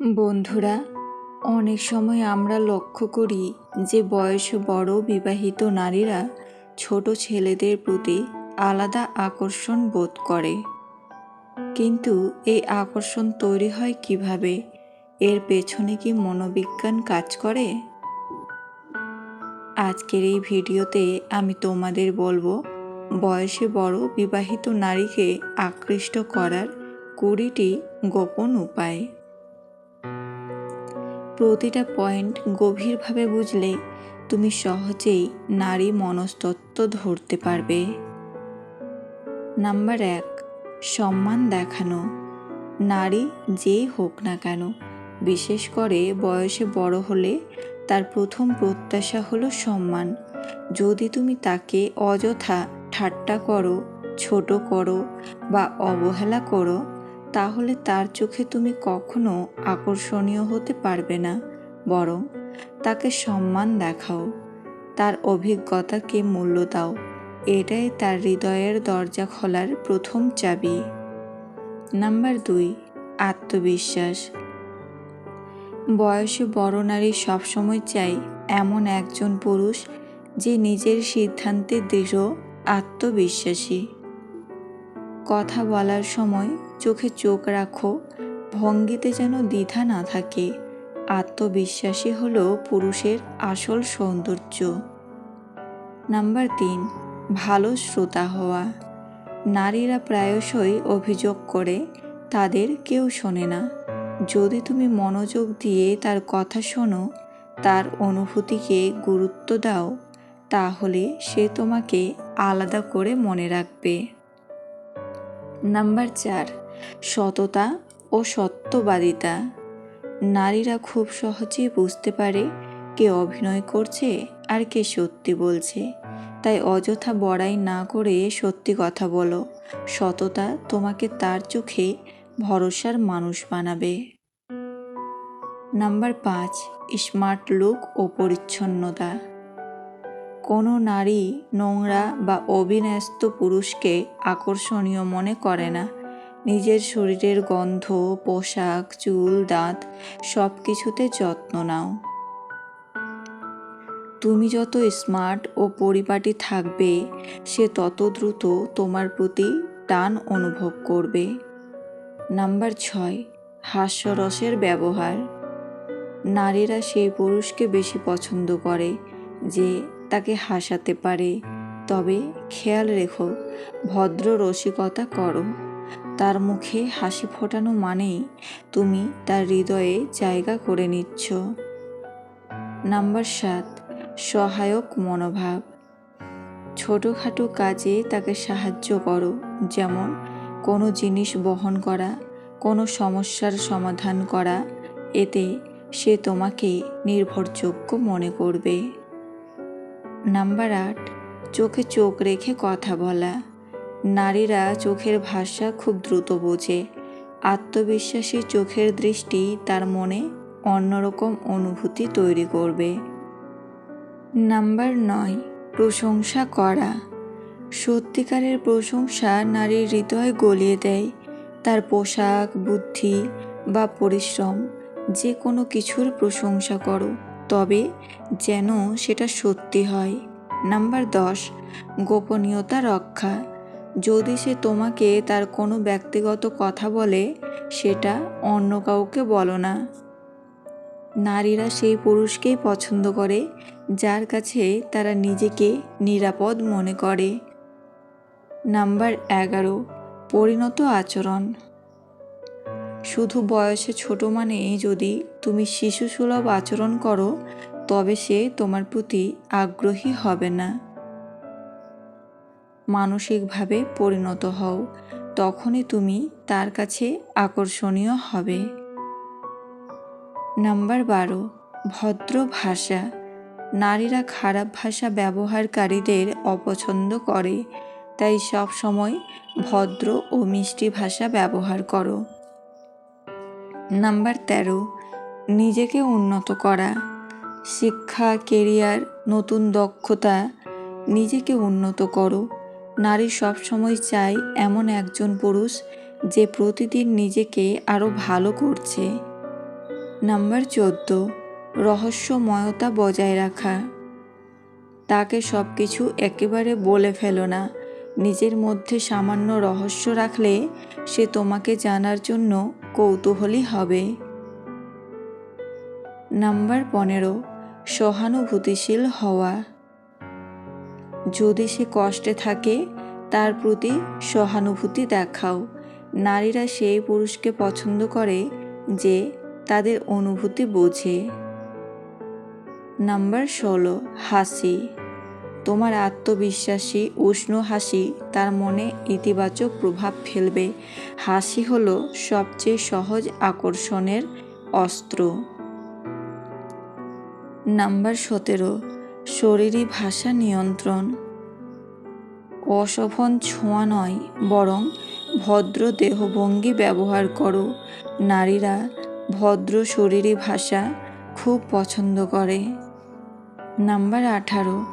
বন্ধুরা, অনেক সময় আমরা লক্ষ্য করি যে বয়সে বড় বিবাহিত নারীরা ছোট ছেলেদের প্রতি আলাদা আকর্ষণ বোধ করে। কিন্তু এই আকর্ষণ তৈরি হয় কীভাবে? এর পেছনে কি মনোবিজ্ঞান কাজ করে? আজকের এই ভিডিওতে আমি তোমাদের বলব, বয়সে বড় বিবাহিত নারীকে আকৃষ্ট করার কুড়িটি গোপন উপায়। প্রতিটা পয়েন্ট গভীরভাবে বুঝলে তুমি সহজেই নারী মনস্তত্ত্ব ধরতে পারবে। নাম্বার এক, সম্মান দেখানো। নারী যেই হোক না কেন, বিশেষ করে বয়সে বড় হলে তার প্রথম প্রত্যাশা হলো সম্মান। যদি তুমি তাকে অযথা ঠাট্টা করো, ছোট করো বা অবহেলা করো তাহলে তার চোখে তুমি কখনো আকর্ষণীয় হতে পারবে না। বরং তাকে সম্মান দেখাও। তার অভিজ্ঞতাকে মূল্য দাও। এটাই তার হৃদয়ের দরজা খোলার প্রথম চাবি। নাম্বার দুই, আত্মবিশ্বাস। বয়সে বড় নারী সবসময় চাই এমন একজন পুরুষ যে নিজের সিদ্ধান্তে দৃঢ়, আত্মবিশ্বাসী। কথা বলার সময় চোখে চোখ রাখো, ভঙ্গিতে যেন দ্বিধা না থাকে। আত্মবিশ্বাসী হল পুরুষের আসল সৌন্দর্য। নাম্বার তিন, ভালো শ্রোতা হওয়া। নারীরা প্রায়শই অভিযোগ করে, তাদের কেউ শোনে না। যদি তুমি মনোযোগ দিয়ে তার কথা শোনো, তার অনুভূতিকে গুরুত্ব দাও, তাহলে সে তোমাকে আলাদা করে মনে রাখবে। নাম্বার চার সততা ও সত্যবাদিতা। নারীরা খুব সহজেই বুঝতে পারে কে অভিনয় করছে আর কে সত্যি বলছে। তাই অযথা বড়াই না করে সত্যি কথা বলো। সততা তোমাকে তার চোখে ভরসার মানুষ বানাবে। নাম্বার পাঁচ, স্মার্ট লুক ও পরিচ্ছন্নতা। কোনো নারী নোংরা বা অবিন্যস্ত পুরুষকে আকর্ষণীয় মনে করে না। নিজের শরীরের গন্ধ, পোশাক, চুল, দাঁত সব কিছুতে যত্ন নাও। তুমি যত স্মার্ট ও পরিপাটি থাকবে, সে তত দ্রুত তোমার প্রতি টান অনুভব করবে। নাম্বার ছয়, হাস্যরসের ব্যবহার। নারীরা সেই পুরুষকে বেশি পছন্দ করে, যে তাকে হাসাতে পারে। তবে খেয়াল রেখো, ভদ্র রসিকতা করো। তার মুখে হাসি ফোটানো মানেই তুমি তার হৃদয়ে জায়গা করে নিচ্ছ। নাম্বার সাত, সহায়ক মনোভাব। ছোটোখাটো কাজে তাকে সাহায্য করো, যেমন কোনো জিনিস বহন করা, কোনো সমস্যার সমাধান করা, এতে সে তোমাকে নির্ভরযোগ্য মনে করবে। নাম্বার আট, চোখে চোখ রেখে কথা বলা। নারীরা চোখের ভাষা খুব দ্রুত বোঝে। আত্মবিশ্বাসী চোখের দৃষ্টি তার মনে অন্যরকম অনুভূতি তৈরি করবে। নাম্বার নয়, প্রশংসা করা। সত্যিকারের প্রশংসা নারীর হৃদয় গলিয়ে দেয়। তার পোশাক, বুদ্ধি বা পরিশ্রম, যে কোনো কিছুর প্রশংসা করো, তবে যেন সেটা সত্যি হয়। নাম্বার দশ, গোপনীয়তা রক্ষা। যদি সে তোমাকে তার কোনো ব্যক্তিগত কথা বলে, সেটা অন্য কাউকে বলো না। নারীরা সেই পুরুষকেই পছন্দ করে, যার কাছে তারা নিজেকে নিরাপদ মনে করে। নাম্বার এগারো, পরিণত আচরণ। শুধু বয়সে ছোট মানে যদি তুমি শিশুসুলভ আচরণ করো, তবে সে তোমার প্রতি আগ্রহী হবে না। মানসিকভাবে পরিণত হও। তখনই তুমি তার কাছে আকর্ষণীয় হবে। নাম্বার বারো, ভদ্র ভাষা। নারীরা খারাপ ভাষা ব্যবহারকারীদের অপছন্দ করে, তাই সব সময় ভদ্র ও মিষ্টি ভাষা ব্যবহার করো। নাম্বার তেরো, নিজেকে উন্নত করা। শিক্ষা, কেরিয়ার, নতুন দক্ষতা, নিজেকে উন্নত করো। নারী সবসময় চায় এমন একজন পুরুষ যে প্রতিদিন নিজেকে আরও ভালো করছে। নাম্বার চোদ্দ, রহস্যময়তা বজায় রাখা। তাকে সব কিছু একেবারে বলে ফেলো না। নিজের মধ্যে সামান্য রহস্য রাখলে সে তোমাকে জানার জন্য কৌতূহলী হবে। নাম্বার পনেরো, সহানুভূতিশীল হওয়া। যদি সে কষ্টে থাকে, তার প্রতি সহানুভূতি দেখাও। নারীরা সেই পুরুষকে পছন্দ করে যে তাদের অনুভূতি বোঝে। নাম্বার ষোলো, হাসি। তোমার আত্মবিশ্বাসী, উষ্ণ হাসি তার মনে ইতিবাচক প্রভাব ফেলবে। হাসি হলো সবচেয়ে সহজ আকর্ষণের অস্ত্র। নাম্বার সতেরো শরীরী ভাষা নিয়ন্ত্রণ। অশোভন ছোঁয়া নয়, বরং ভদ্র দেহভঙ্গি ব্যবহার করো। নারীরা ভদ্র শরীরী ভাষা খুব পছন্দ করে। নাম্বার আঠারো,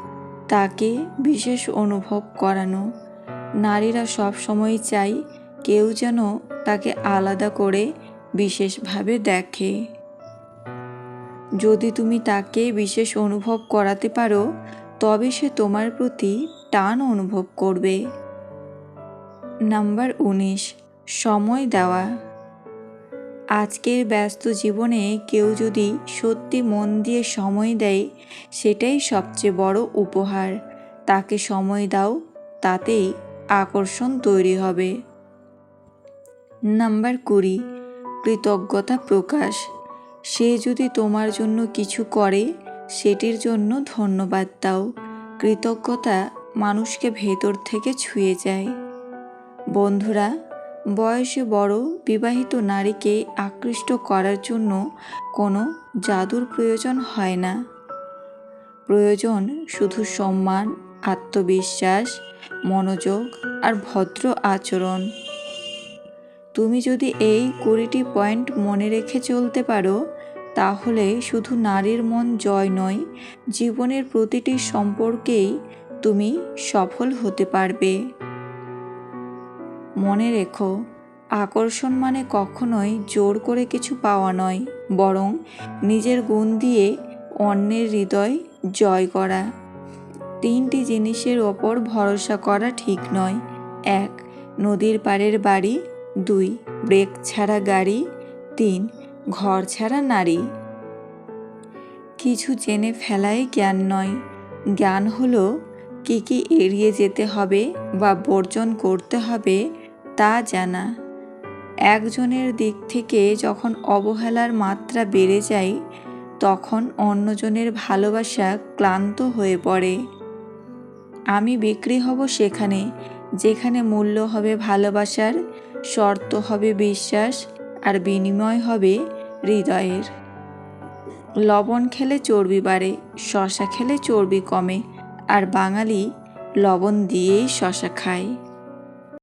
তাকে বিশেষ অনুভব করানো। নারীরা সবসময় চাই কেউ যেন তাকে আলাদা করে বিশেষভাবে দেখে। যদি তুমি তাকে বিশেষ অনুভব করাতে পারো, তবে সে তোমার প্রতি টান অনুভব করবে। নাম্বার উনিশ, সময় দেওয়া। আজকের ব্যস্ত জীবনে কেউ যদি সত্যি মন দিয়ে সময় দেয়, সেটাই সবচেয়ে বড় উপহার। তাকে সময় দাও, তাতেই আকর্ষণ তৈরি হবে। নাম্বার কুড়ি, কৃতজ্ঞতা প্রকাশ। সে যদি তোমার জন্য কিছু করে, সেটির জন্য ধন্যবাদ দাও। কৃতজ্ঞতা মানুষকে ভেতর থেকে ছুঁয়ে যায়। বন্ধুরা, বয়সে বড় বিবাহিত নারীকে আকৃষ্ট করার জন্য কোনো জাদুর প্রয়োজন হয় না। প্রয়োজন শুধু সম্মান, আত্মবিশ্বাস, মনোযোগ আর ভদ্র আচরণ। তুমি যদি এই কুড়িটি পয়েন্ট মনে রেখে চলতে পারো তাহলে শুধু নারীর মন জয় নয়, জীবনের প্রতিটি সম্পর্কেই তুমি সফল হতে পারবে। মনে রেখো, আকর্ষণ মানে কখনোই জোর করে কিছু পাওয়া নয়, বরং নিজের গুণ দিয়ে অন্যের হৃদয় জয় করা। তিনটি জিনিসের ওপর ভরসা করা ঠিক নয়। এক, নদীর পাড়ের বাড়ি। দুই, ব্রেক ছাড়া গাড়ি। তিন ঘর ছাড়া নারী। কিছু জেনে ফেলাই জ্ঞান নয়। জ্ঞান হলো কী কী এড়িয়ে যেতে হবে বা বর্জন করতে হবে তা জানা। একজনের দিক থেকে যখন অবহেলার মাত্রা বেড়ে যায়, তখন অন্যজনের ভালোবাসা ক্লান্ত হয়ে পড়ে। আমি বিক্রি হব সেখানে, যেখানে মূল্য হবে ভালোবাসার, শর্ত হবে বিশ্বাস, আর বিনিময় হবে হৃদয়ের। লবণ খেলে চর্বি বাড়ে, শশা খেলে চর্বি কমে, আর বাঙালি লবণ দিয়েই শশা খায়।